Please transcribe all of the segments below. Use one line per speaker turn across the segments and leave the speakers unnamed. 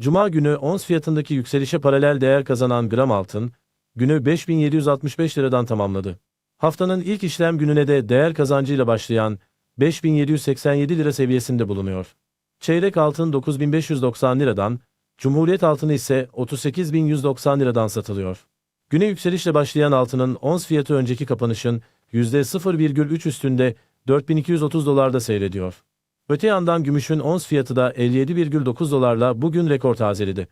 Cuma günü ons fiyatındaki yükselişe paralel değer kazanan gram altın, günü 5765 liradan tamamladı. Haftanın ilk işlem gününe de değer kazancıyla başlayan 5787 lira seviyesinde bulunuyor. Çeyrek altın 9590 liradan, Cumhuriyet altını ise 38190 liradan satılıyor. Güne yükselişle başlayan altının ons fiyatı önceki kapanışın %0,3 üstünde 4230 dolarda seyrediyor. Öte yandan gümüşün ons fiyatı da 57,9 dolarla bugün rekor tazeledi.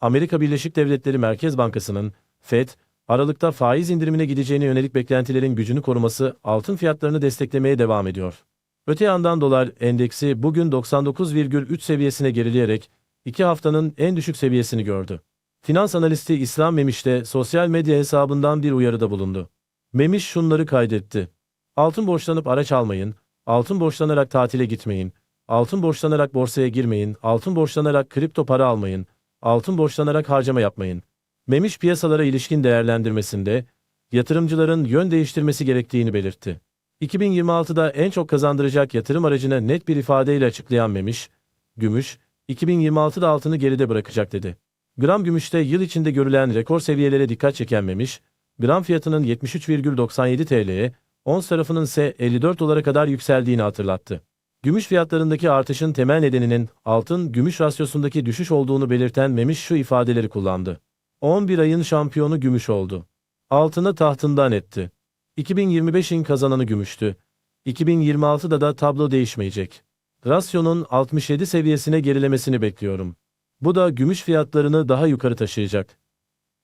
Amerika Birleşik Devletleri Merkez Bankası'nın FED, Aralıkta faiz indirimine gideceğine yönelik beklentilerin gücünü koruması altın fiyatlarını desteklemeye devam ediyor. Öte yandan dolar endeksi bugün 99,3 seviyesine gerileyerek 2 haftanın en düşük seviyesini gördü. Finans analisti İslam Memiş de sosyal medya hesabından bir uyarıda bulundu. Memiş şunları kaydetti. Altın borçlanıp araç almayın, altın borçlanarak tatile gitmeyin, altın borçlanarak borsaya girmeyin, altın borçlanarak kripto para almayın, altın borçlanarak harcama yapmayın. Memiş piyasalara ilişkin değerlendirmesinde, yatırımcıların yön değiştirmesi gerektiğini belirtti. 2026'da en çok kazandıracak yatırım aracını net bir ifadeyle açıklayan Memiş, gümüş, 2026'da altını geride bırakacak dedi. Gram gümüşte yıl içinde görülen rekor seviyelere dikkat çeken Memiş, gram fiyatının 73,97 TL'ye, ons tarafının ise 54 dolara kadar yükseldiğini hatırlattı. Gümüş fiyatlarındaki artışın temel nedeninin altın-gümüş rasyosundaki düşüş olduğunu belirten Memiş şu ifadeleri kullandı. 11 ayın şampiyonu gümüş oldu. Altını tahtından etti. 2025'in kazananı gümüştü. 2026'da da tablo değişmeyecek. Rasyonun 67 seviyesine gerilemesini bekliyorum. Bu da gümüş fiyatlarını daha yukarı taşıyacak.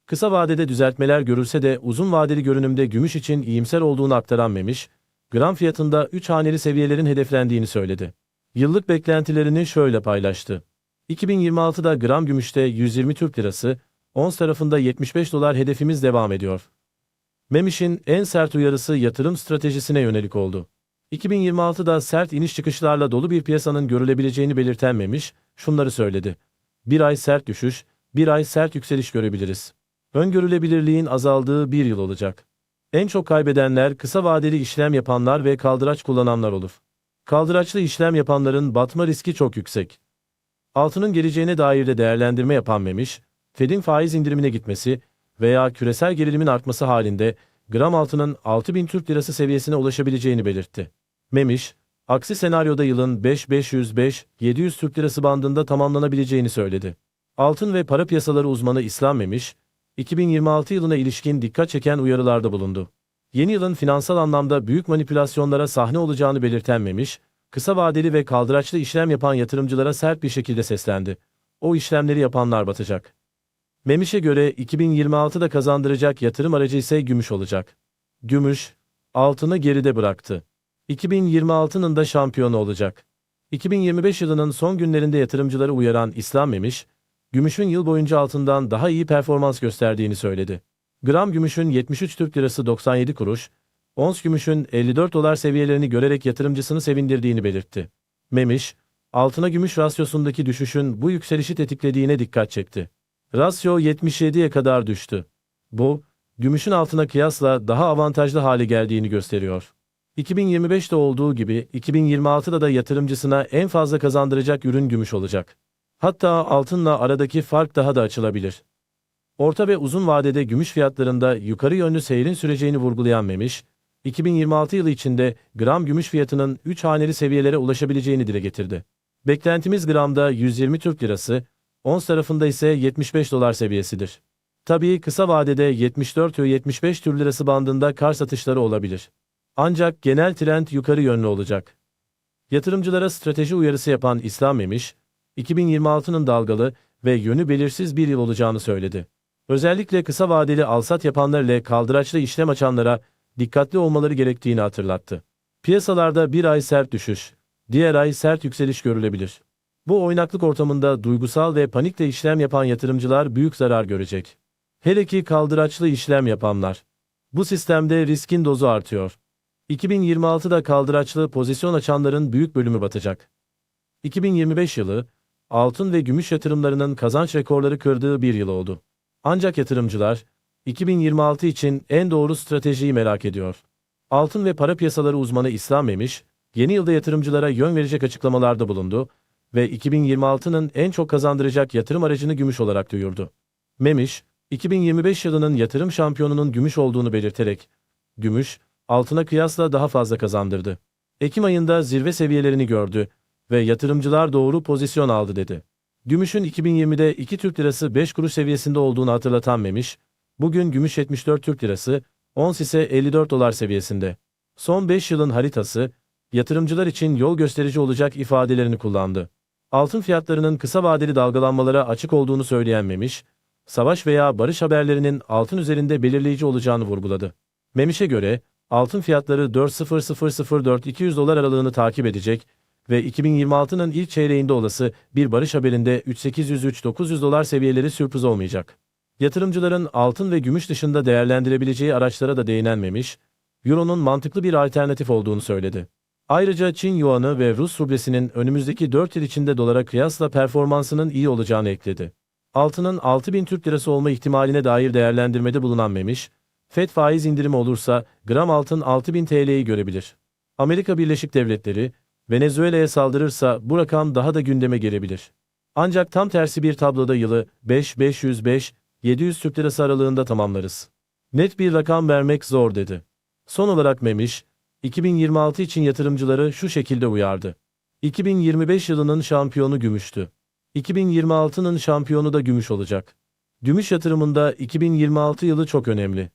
Kısa vadede düzeltmeler görülse de uzun vadeli görünümde gümüş için iyimser olduğunu aktaran Memiş, gram fiyatında 3 haneli seviyelerin hedeflendiğini söyledi. Yıllık beklentilerini şöyle paylaştı. 2026'da gram gümüşte 120 Türk Lirası, ons tarafında 75 dolar hedefimiz devam ediyor. Memiş'in en sert uyarısı yatırım stratejisine yönelik oldu. 2026'da sert iniş çıkışlarla dolu bir piyasanın görülebileceğini belirten Memiş, şunları söyledi. Bir ay sert düşüş, bir ay sert yükseliş görebiliriz. Öngörülebilirliğin azaldığı bir yıl olacak. En çok kaybedenler kısa vadeli işlem yapanlar ve kaldıraç kullananlar olur. Kaldıraçlı işlem yapanların batma riski çok yüksek. Altının geleceğine dair de değerlendirme yapan Memiş, Fed'in faiz indirimine gitmesi veya küresel gerilimin artması halinde gram altının 6000 Türk Lirası seviyesine ulaşabileceğini belirtti. Memiş, aksi senaryoda yılın 5-505-700 Türk Lirası bandında tamamlanabileceğini söyledi. Altın ve para piyasaları uzmanı İslam Memiş, 2026 yılına ilişkin dikkat çeken uyarılarda bulundu. Yeni yılın finansal anlamda büyük manipülasyonlara sahne olacağını belirten Memiş, kısa vadeli ve kaldıraçlı işlem yapan yatırımcılara sert bir şekilde seslendi. O işlemleri yapanlar batacak. Memiş'e göre 2026'da kazandıracak yatırım aracı ise gümüş olacak. Gümüş, altını geride bıraktı. 2026'nın da şampiyonu olacak. 2025 yılının son günlerinde yatırımcıları uyaran İslam Memiş, gümüşün yıl boyunca altından daha iyi performans gösterdiğini söyledi. Gram gümüşün 73 Türk Lirası 97 kuruş, ons gümüşün 54 dolar seviyelerini görerek yatırımcısını sevindirdiğini belirtti. Memiş, altına gümüş rasyosundaki düşüşün bu yükselişi tetiklediğine dikkat çekti. Rasyo 77'ye kadar düştü. Bu, gümüşün altına kıyasla daha avantajlı hale geldiğini gösteriyor. 2025'te olduğu gibi 2026'da da yatırımcısına en fazla kazandıracak ürün gümüş olacak. Hatta altınla aradaki fark daha da açılabilir. Orta ve uzun vadede gümüş fiyatlarında yukarı yönlü seyrin süreceğini vurgulayan Memiş, 2026 yılı içinde gram gümüş fiyatının 3 haneli seviyelere ulaşabileceğini dile getirdi. Beklentimiz gramda 120 Türk Lirası, ons tarafında ise 75 dolar seviyesidir. Tabii kısa vadede 74 ve 75 Türk Lirası bandında kar satışları olabilir. Ancak genel trend yukarı yönlü olacak. Yatırımcılara strateji uyarısı yapan İslam Memiş, 2026'nın dalgalı ve yönü belirsiz bir yıl olacağını söyledi. Özellikle kısa vadeli alsat yapanlar ile kaldıraçlı işlem açanlara dikkatli olmaları gerektiğini hatırlattı. Piyasalarda bir ay sert düşüş, diğer ay sert yükseliş görülebilir. Bu oynaklık ortamında duygusal ve panikle işlem yapan yatırımcılar büyük zarar görecek. Hele ki kaldıraçlı işlem yapanlar. Bu sistemde riskin dozu artıyor. 2026'da kaldıraçlı pozisyon açanların büyük bölümü batacak. 2025 yılı, altın ve gümüş yatırımlarının kazanç rekorları kırdığı bir yıl oldu. Ancak yatırımcılar, 2026 için en doğru stratejiyi merak ediyor. Altın ve para piyasaları uzmanı İslam Memiş, yeni yılda yatırımcılara yön verecek açıklamalarda bulundu ve 2026'nın en çok kazandıracak yatırım aracını gümüş olarak duyurdu. Memiş, 2025 yılının yatırım şampiyonunun gümüş olduğunu belirterek, gümüş, altına kıyasla daha fazla kazandırdı. Ekim ayında zirve seviyelerini gördü ve yatırımcılar doğru pozisyon aldı dedi. Gümüşün 2020'de 2 Türk Lirası 5 kuruş seviyesinde olduğunu hatırlatan Memiş, bugün gümüş 74 Türk Lirası, ons ise 54 dolar seviyesinde. Son 5 yılın haritası, yatırımcılar için yol gösterici olacak ifadelerini kullandı. Altın fiyatlarının kısa vadeli dalgalanmalara açık olduğunu söyleyen Memiş, savaş veya barış haberlerinin altın üzerinde belirleyici olacağını vurguladı. Memiş'e göre, altın fiyatları 4.0004-200 dolar aralığını takip edecek ve 2026'nın ilk çeyreğinde olası bir barış haberinde 3803-900 dolar seviyeleri sürpriz olmayacak. Yatırımcıların altın ve gümüş dışında değerlendirebileceği araçlara da değinenmemiş, Euro'nun mantıklı bir alternatif olduğunu söyledi. Ayrıca Çin Yuan'ı ve Rus rublesinin önümüzdeki 4 yıl içinde dolara kıyasla performansının iyi olacağını ekledi. Altının 6000 Türk Lirası olma ihtimaline dair değerlendirmede bulunan Memiş, FED faiz indirimi olursa gram altın 6000 TL'yi görebilir. Amerika Birleşik Devletleri, Venezuela'ya saldırırsa bu rakam daha da gündeme gelebilir. Ancak tam tersi bir tabloda yılı 5-505, 700 Türk Lirası aralığında tamamlarız. Net bir rakam vermek zor dedi. Son olarak Memiş, 2026 için yatırımcıları şu şekilde uyardı. 2025 yılının şampiyonu gümüştü. 2026'nın şampiyonu da gümüş olacak. Gümüş yatırımında 2026 yılı çok önemli.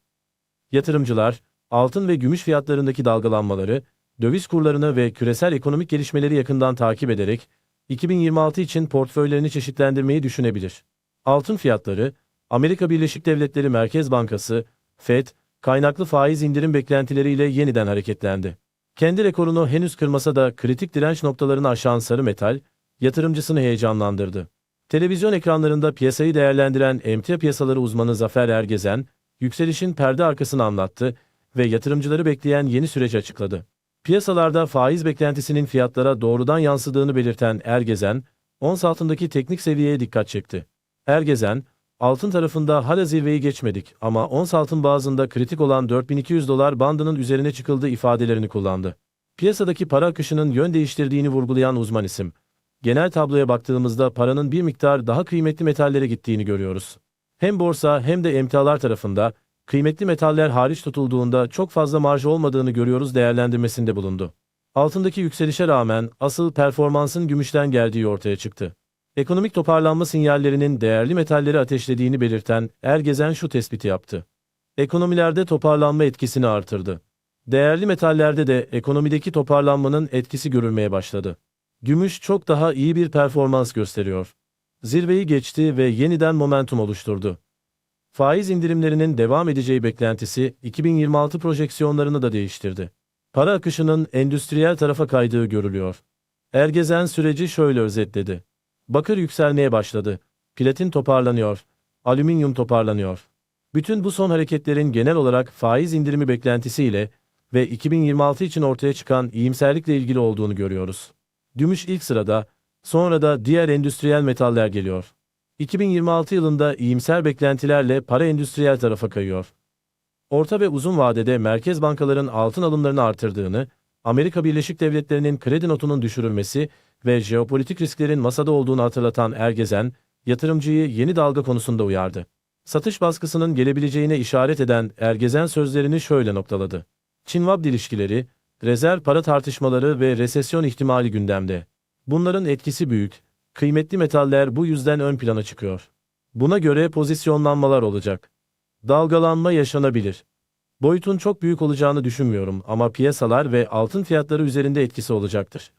Yatırımcılar, altın ve gümüş fiyatlarındaki dalgalanmaları, döviz kurlarını ve küresel ekonomik gelişmeleri yakından takip ederek 2026 için portföylerini çeşitlendirmeyi düşünebilir. Altın fiyatları, Amerika Birleşik Devletleri Merkez Bankası, FED, kaynaklı faiz indirim beklentileriyle yeniden hareketlendi. Kendi rekorunu henüz kırmasa da kritik direnç noktalarını aşan sarı metal, yatırımcısını heyecanlandırdı. Televizyon ekranlarında piyasayı değerlendiren emtia piyasaları uzmanı Zafer Ergezen, yükselişin perde arkasını anlattı ve yatırımcıları bekleyen yeni süreci açıkladı. Piyasalarda faiz beklentisinin fiyatlara doğrudan yansıdığını belirten Ergezen, ons altındaki teknik seviyeye dikkat çekti. Ergezen, altın tarafında hala zirveyi geçmedik ama ons altın bazında kritik olan 4200 dolar bandının üzerine çıkıldığı ifadelerini kullandı. Piyasadaki para akışının yön değiştirdiğini vurgulayan uzman isim, genel tabloya baktığımızda paranın bir miktar daha kıymetli metallere gittiğini görüyoruz. Hem borsa hem de emtialar tarafında kıymetli metaller hariç tutulduğunda çok fazla marj olmadığını görüyoruz değerlendirmesinde bulundu. Altındaki yükselişe rağmen asıl performansın gümüşten geldiği ortaya çıktı. Ekonomik toparlanma sinyallerinin değerli metalleri ateşlediğini belirten Ergezen şu tespiti yaptı. Ekonomilerde toparlanma etkisini artırdı. Değerli metallerde de ekonomideki toparlanmanın etkisi görülmeye başladı. Gümüş çok daha iyi bir performans gösteriyor. Zirveyi geçti ve yeniden momentum oluşturdu. Faiz indirimlerinin devam edeceği beklentisi 2026 projeksiyonlarını da değiştirdi. Para akışının endüstriyel tarafa kaydığı görülüyor. Ergezen süreci şöyle özetledi. Bakır yükselmeye başladı. Platin toparlanıyor. Alüminyum toparlanıyor. Bütün bu son hareketlerin genel olarak faiz indirimi beklentisiyle ve 2026 için ortaya çıkan iyimserlikle ilgili olduğunu görüyoruz. Gümüş ilk sırada, sonra da diğer endüstriyel metaller geliyor. 2026 yılında iyimser beklentilerle para endüstriyel tarafa kayıyor. Orta ve uzun vadede merkez bankaların altın alımlarını artırdığını, Amerika Birleşik Devletleri'nin kredi notunun düşürülmesi ve jeopolitik risklerin masada olduğunu hatırlatan Ergezen, yatırımcıyı yeni dalga konusunda uyardı. Satış baskısının gelebileceğine işaret eden Ergezen sözlerini şöyle noktaladı. Çin-Vabd ilişkileri, rezerv para tartışmaları ve resesyon ihtimali gündemde. Bunların etkisi büyük, kıymetli metaller bu yüzden ön plana çıkıyor. Buna göre pozisyonlanmalar olacak. Dalgalanma yaşanabilir. Boyutun çok büyük olacağını düşünmüyorum ama piyasalar ve altın fiyatları üzerinde etkisi olacaktır.